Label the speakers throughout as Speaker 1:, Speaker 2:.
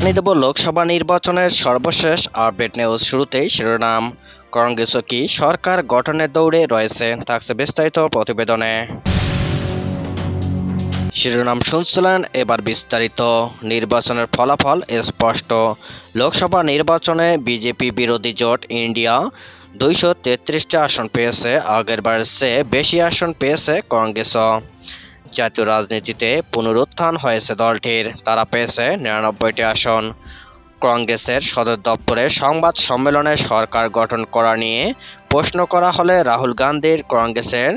Speaker 1: দেব লোকসভা নির্বাচনের সর্বশেষ update news শুরুতেই শিরোনাম। কংগ্রেস কি সরকার গঠনের দৌড়ে রয়েছে, থাকছে বিস্তারিত প্রতিবেদনে। শিরোনাম শুনছিলেন এবার বিস্তারিত। নির্বাচনের ফলাফল স্পষ্ট। লোকসভা নির্বাচনে বিজেপি বিরোধী জোট ইন্ডিয়া দুইশো তেত্রিশটি আসন পেয়েছে আগের বারের চেয়ে বেশি আসন পেয়েছে কংগ্রেসও। জাতীয় রাজনীতিতে পুনরুত্থান হয়েছে দলটির। তারা পেয়েছে নিরানব্বইটি আসন। কংগ্রেসের সদর দপ্তরে সংবাদ সম্মেলনে সরকার গঠন করা নিয়ে প্রশ্ন করা হলে রাহুল গান্ধীর কংগ্রেসের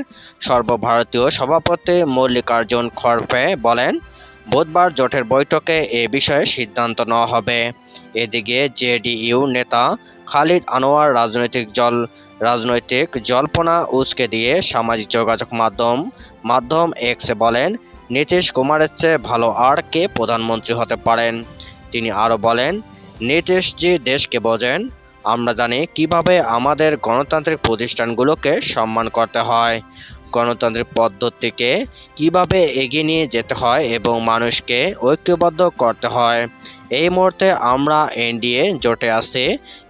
Speaker 1: সর্বভারতীয় সভাপতি মল্লিকার্জুন খড়পে বলেন, বুধবার জোটের বৈঠকে এ বিষয়ে সিদ্ধান্ত নেওয়া হবে। এদিকে জেডিইউ নেতা খালিদ আনোয়ার রাজনৈতিক জল, রাজনৈতিক জল্পনা উসকে দিয়ে সামাজিক যোগাযোগ মাধ্যম মাধ্যম এক্সে বলেন, নীতিশ কুমারের চেয়ে ভালো আর কে প্রধানমন্ত্রী হতে পারেন? তিনি আরও বলেন, নীতিশজি দেশকে বোঝেন, আমরা জানি কীভাবে আমাদের গণতান্ত্রিক প্রতিষ্ঠানগুলোকে সম্মান করতে হয়। গণতান্ত্রিক পদ্ধতিকে কীভাবে এগিয়ে নিয়ে যেতে হয় এবং মানুষকে ঐক্যবদ্ধ করতে হয়। এই মুহূর্তে আমরা এনডিএ জোটে আছি,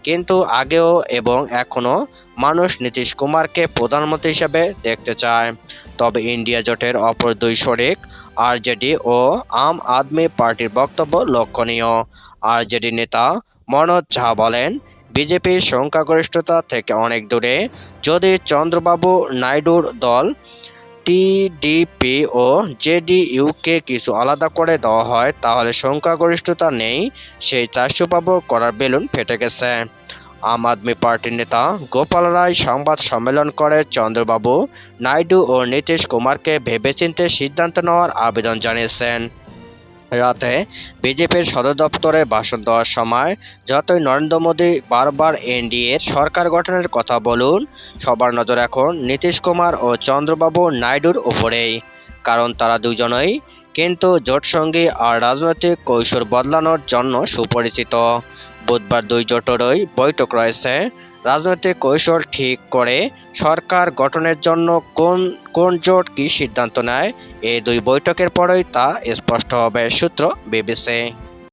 Speaker 1: কিন্তু আগেও এবং এখনও মানুষ নীতিশ কুমারকে প্রধানমন্ত্রী হিসেবে দেখতে চায়। তবে ইন্ডিয়া জোটের অপর দুই শরিক, আরজেডি ও আম আদমি পার্টির বক্তব্য লক্ষণীয়। আরজেডি নেতা মনোজ ঝা বলেন বিজেপির সংখ্যাগরিষ্ঠতা থেকে অনেক দূরে। যদি চন্দ্রবাবু নাইডুর দল টিডিপি ও জেডিইউকে কিছু আলাদা করে দেওয়া হয়, তাহলে সংখ্যাগরিষ্ঠতা নেই, সেই চারশো পাবো করার বেলুন ফেটে গেছে। আম আদমি পার্টির নেতা গোপাল রায় সংবাদ সম্মেলন করে চন্দ্রবাবু, নাইডু ও নীতিশ কুমারকে ভেবেচিন্তে সিদ্ধান্ত নেওয়ার আবেদন জানিয়েছেন। রাতে বিজেপির সদর দপ্তরে ভাষণ দেওয়ার সময় যতই নরেন্দ্র মোদী বারবার এনডিএর সরকার গঠনের কথা বলুন, সবার নজর এখন নীতিশ কুমার ও চন্দ্রবাবু নাইডুর উপরেই। কারণ তারা দুজনই কিন্তু জোটসঙ্গী আর রাজনৈতিক কৈশোর বদলানোর জন্য সুপরিচিত। বুধবার দুই জোটেরই বৈঠক রয়েছে। রাজনৈতিক কৌশল ঠিক করে সরকার গঠনের জন্য কোন কোন জোট কী সিদ্ধান্ত নেয়, এই দুই বৈঠকের পরই তা স্পষ্ট হবে, সূত্র বিবিসি।